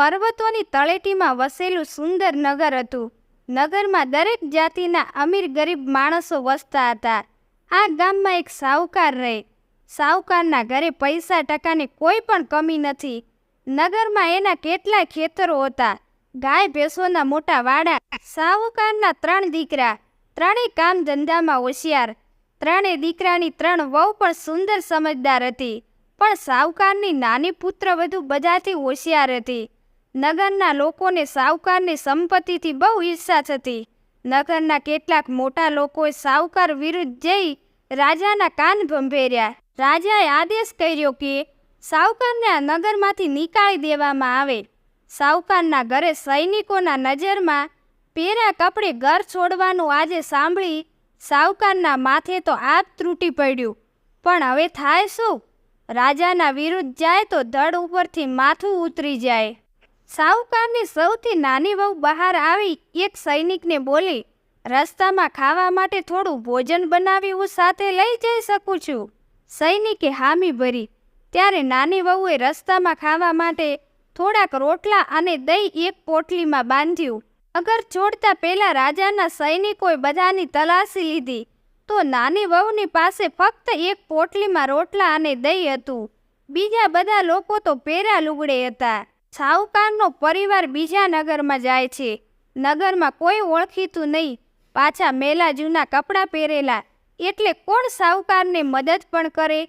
પર્વતોની તળેટીમાં વસેલું સુંદર નગર હતું. નગરમાં દરેક જાતિના અમીર ગરીબ માણસો વસતા હતા. આ ગામમાં એક સાહુકાર રહે. સાહુકારના ઘરે પૈસા ટકાની કોઈ પણ કમી નથી. નગરમાં એના કેટલાય ખેતરો હતા. ગાય, ભેંસોના મોટા વાડા. સાહુકારના ત્રણ દીકરા. ત્રણેય કામ ધંધામાં હોશિયાર. ત્રણેય દીકરાની ત્રણ વહુ પણ સુંદર સમજદાર હતી. પણ સાહુકારની નાની પુત્ર વધુ બજારથી હોશિયાર હતી. નગરના લોકોને સાવકારની સંપત્તિથી બહુ ઈર્ષા થતી. નગરના કેટલાક મોટા લોકોએ સાવકાર વિરુદ્ધ જઈ રાજાના કાન ભંભેર્યા. રાજાએ આદેશ કર્યો કે સાવકારને આ નગરમાંથી નીકાળી દેવામાં આવે. સાવકારના ઘરે સૈનિકોના નજરમાં પેરા કપડે ઘર છોડવાનું આજે સાંભળી સાવકારના માથે તો આપ તૂટી પડ્યું. પણ હવે થાય શું? રાજાના વિરુદ્ધ જાય તો ધડ ઉપરથી માથું ઉતરી જાય. સાહુકારની સૌથી નાની વહુ બહાર આવી એક સૈનિકને બોલી, રસ્તામાં ખાવા માટે થોડું ભોજન બનાવી હું સાથે લઈ જઈ શકું છું. સૈનિકે હામી ભરી. ત્યારે નાની વહુએ રસ્તામાં ખાવા માટે થોડાક રોટલા અને દહીં એક પોટલીમાં બાંધ્યું. અગર છોડતા પહેલા રાજાના સૈનિકોએ બધાની તલાશી લીધી, તો નાની વહુની પાસે ફક્ત એક પોટલીમાં રોટલા અને દહીં હતું. બીજા બધા લોકો તો પેરા લુગડે હતા. સાહુકારનો પરિવાર બીજા નગરમાં જાય છે. નગરમાં કોઈ ઓળખીતું નહીં. પાછા મેલા જૂના કપડાં પહેરેલા. એટલે કોણ સાહુકારને મદદ પણ કરે?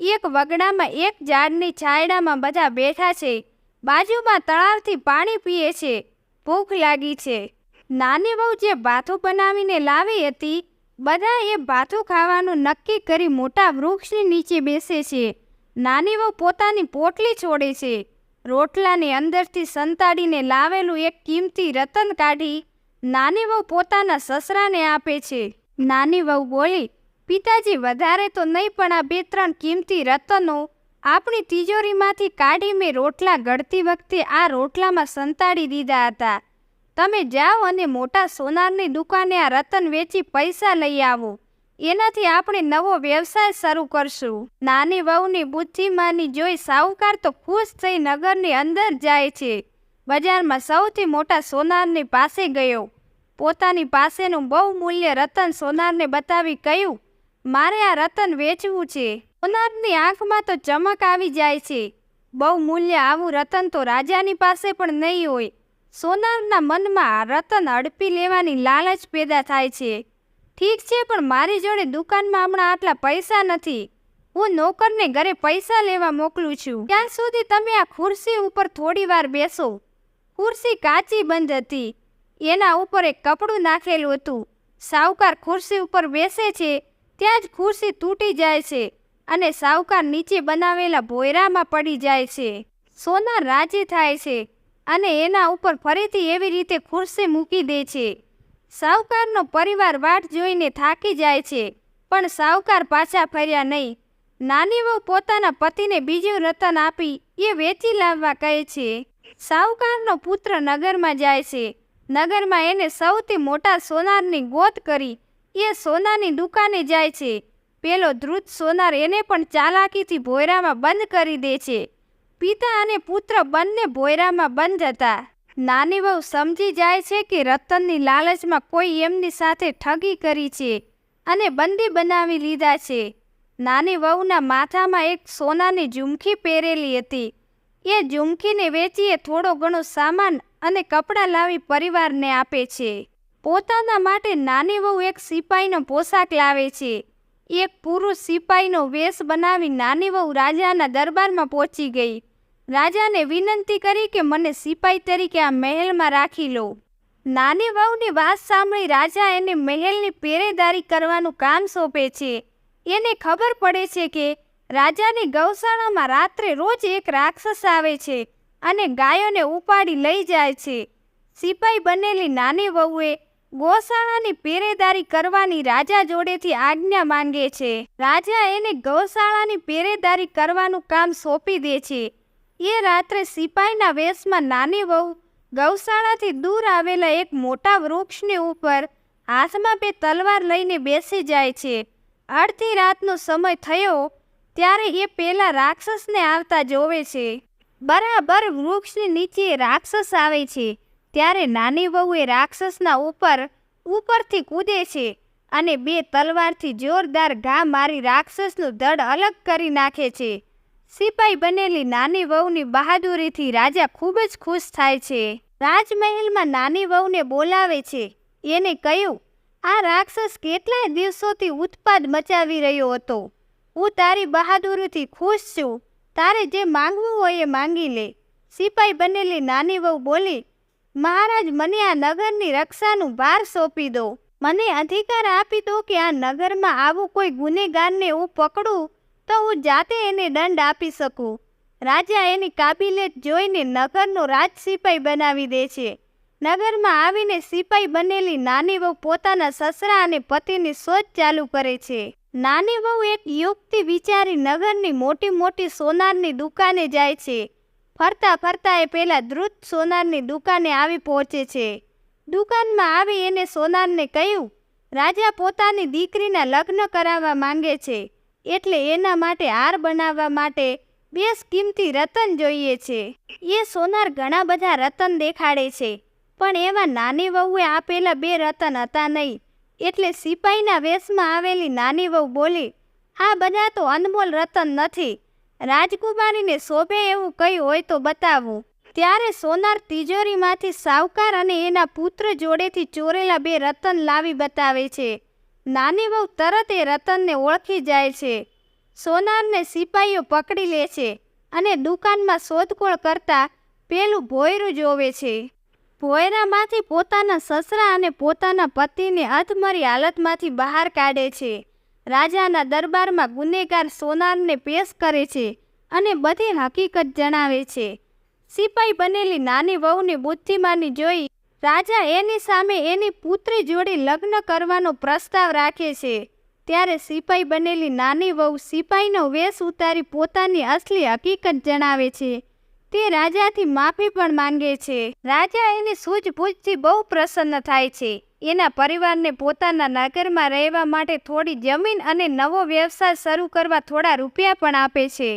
એક વગડામાં એક ઝાડની છાયડામાં બધા બેઠા છે. બાજુમાં તળાવથી પાણી પીએ છે. ભૂખ લાગી છે. નાની બહુ જે ભાથું બનાવીને લાવી હતી બધા એ ભાથું ખાવાનું નક્કી કરી મોટા વૃક્ષની નીચે બેસે છે. નાની વહુ પોતાની પોટલી છોડે છે. રોટલાની અંદરથી સંતાડીને લાવેલું એક કિંમતી રતન કાઢી નાની વહુ પોતાના સસરાને આપે છે. નાની વહુ બોલી, પિતાજી, વધારે તો નહીં, પણ આ બે ત્રણ કિંમતી રતનો આપણી તિજોરીમાંથી કાઢી મેં રોટલા ઘડતી વખતે આ રોટલામાં સંતાડી દીધા હતા. તમે જાઓ અને મોટા સોનારની દુકાને આ રતન વેચી પૈસા લઈ આવો. એનાથી આપણે નવો વ્યવસાય શરૂ કરશું. નાની વહુની બુદ્ધિમાની જોઈ સાહુકાર તો ખુશ થઈ નગરની અંદર જાય છે. બજારમાં સૌથી મોટા સોનારની પાસે ગયો. પોતાની પાસેનું બહુ મૂલ્ય રતન સોનારને બતાવી કહ્યું, મારે આ રતન વેચવું છે. સોનારની આંખમાં તો ચમક આવી જાય છે. બહુ મૂલ્ય આવું રતન તો રાજાની પાસે પણ નહીં હોય. સોનારના મનમાં રતન હડપી લેવાની લાલચ પેદા થાય છે. ઠીક છે, પણ મારી જોડે દુકાનમાં હમણાં આટલા પૈસા નથી. હું નોકરને ઘરે પૈસા લેવા મોકલું છું. ત્યાં સુધી તમે આ ખુરશી ઉપર થોડી વાર બેસો. ખુરશી કાચી બંધ હતી. એના ઉપર એક કપડું નાખેલું હતું. સાવકાર ખુરશી ઉપર બેસે છે, ત્યાં જ ખુરશી તૂટી જાય છે અને સાવકાર નીચે બનાવેલા ભોયરામાં પડી જાય છે. સોનાર રાજી થાય છે અને એના ઉપર ફરીથી એવી રીતે ખુરશી મૂકી દે છે. સાવકારનો પરિવાર વાટ જોઈને થાકી જાય છે, પણ સાવકાર પાછા ફર્યા નહીં. નાની વહુ પોતાના પતિને બીજું રતન આપી એ વેચી લાવવા કહે છે. સાવકારનો પુત્ર નગરમાં જાય છે. નગરમાં એને સૌથી મોટા સોનારની ગોત કરી, એ સોનાની દુકાને જાય છે. પેલો ધ્રુત સોનાર એને પણ ચાલાકીથી ભોયરામાં બંધ કરી દે છે. પિતા અને પુત્ર બંને ભોયરામાં બંધ હતા. નાની વહુ સમજી જાય છે કે રતનની લાલચમાં કોઈ એમની સાથે ઠગી કરી છે અને બંદી બનાવી લીધા છે. નાની વહુના માથામાં એક સોનાની ઝુમકી પહેરેલી હતી. એ ઝુમકીને વેચીએ થોડો ઘણો સામાન અને કપડાં લાવી પરિવારને આપે છે. પોતાના માટે નાની વહુ એક સિપાહીનો પોશાક લાવે છે. એક પુરુષ સિપાહીનો વેશ બનાવી નાની વહુ રાજાના દરબારમાં પહોંચી ગઈ. રાજાને વિનંતી કરી કે મને સિપાઈ તરીકે આ મહેલમાં રાખી લો. નાની વહુની વાત સાંભળી રાજા એને મહેલની પેરેદારી કરવાનું કામ સોંપે છે. એને ખબર પડે છે કે રાજાની ગૌશાળામાં રાત્રે રોજ એક રાક્ષસ આવે છે અને ગાયોને ઉપાડી લઈ જાય છે. સિપાઈ બનેલી નાની વહુએ ગૌશાળાની પેરેદારી કરવાની રાજા જોડેથી આજ્ઞા માંગે છે. રાજા એને ગૌશાળાની પેરેદારી કરવાનું કામ સોંપી દે છે. એ રાત્રે સિપાઈના વેશમાં નાની વહુ ગૌશાળાથી દૂર આવેલા એક મોટા વૃક્ષની ઉપર હાથમાં બે તલવાર લઈને બેસી જાય છે. અડધી રાતનો સમય થયો ત્યારે એ પેલા રાક્ષસને આવતા જોવે છે. બરાબર વૃક્ષની નીચે રાક્ષસ આવે છે, ત્યારે નાની વહુ એ રાક્ષસના ઉપર, ઉપરથી કૂદે છે અને બે તલવારથી જોરદાર ઘા મારી રાક્ષસનું ધડ અલગ કરી નાખે છે. સિપાઈ બનેલી નાની વહુની બહાદુરીથી રાજા ખૂબ જ ખુશ થાય છે. રાજમહેલમાં નાની વહુને બોલાવે છે. એને કહ્યું, આ રાક્ષસ કેટલાય દિવસોથી ઉત્પાદ મચાવી રહ્યો હતો. હું તારી બહાદુરીથી ખુશ છું. તારે જે માંગવું હોય એ માંગી લે. સિપાઈ બનેલી નાની વહુ બોલી, મહારાજ, મને આ નગરની રક્ષાનું ભાર સોંપી દો. મને અધિકાર આપી દો કે આ નગરમાં આવું કોઈ ગુનેગારને હું પકડું તો હું જાતે એને દંડ આપી શકું. રાજા એની કાબિલિયત જોઈને નગરનો રાજ સિપાઈ બનાવી દે છે. નગરમાં આવીને સિપાઈ બનેલી નાની વહુ પોતાના સસરા અને પતિની શોધ ચાલુ કરે છે. નાની વહુ એક યુક્તિ વિચારી નગરની મોટી મોટી સોનારની દુકાને જાય છે. ફરતા ફરતા એ પહેલાં દ્રુત સોનારની દુકાને આવી પહોંચે છે. દુકાનમાં આવી એને સોનારને કહ્યું, રાજા પોતાની દીકરીના લગ્ન કરાવવા માંગે છે. એટલે એના માટે હાર બનાવવા માટે બેસ કિંમતી રતન જોઈએ છે. એ સોનાર ઘણા બધા રતન દેખાડે છે, પણ એવા નાની વહુએ આપેલા બે રતન હતા નહીં. એટલે સિપાહીના વેશમાં આવેલી નાની વહુ બોલી આ બધા તો અનમોલ રતન નથી. રાજકુમારીને શોભે એવું કંઈ હોય તો બતાવું. ત્યારે સોનાર તિજોરીમાંથી સાવકાર અને એના પુત્ર જોડેથી ચોરેલા બે રતન લાવી બતાવે છે. નાની વહુ તરત એ રતનને ઓળખી જાય છે. સોનારને સિપાહીઓ પકડી લે છે અને દુકાનમાં શોધખોળ કરતા પેલું ભોયરું જોવે છે. ભોયરામાંથી પોતાના સસરા અને પોતાના પતિને અધમરી હાલતમાંથી બહાર કાઢે છે. રાજાના દરબારમાં ગુનેગાર સોનારને પેશ કરે છે અને બધી હકીકત જણાવે છે. સિપાઈ બનેલી નાની વહુની બુદ્ધિમાની જોઈ રાજા એની સામે એની પુત્રી જોડી લગ્ન કરવાનો પ્રસ્તાવ રાખે છે. ત્યારે સિપાઈ બનેલી નાની વહુ સિપાઈનો વેશ ઉતારી પોતાની અસલી હકીકત જણાવે છે. તે રાજાથી માફી પણ માંગે છે. રાજા એની સૂઝબૂઝથી બહુ પ્રસન્ન થાય છે. એના પરિવારને પોતાના નગરમાં રહેવા માટે થોડી જમીન અને નવો વ્યવસાય શરૂ કરવા થોડા રૂપિયા પણ આપે છે.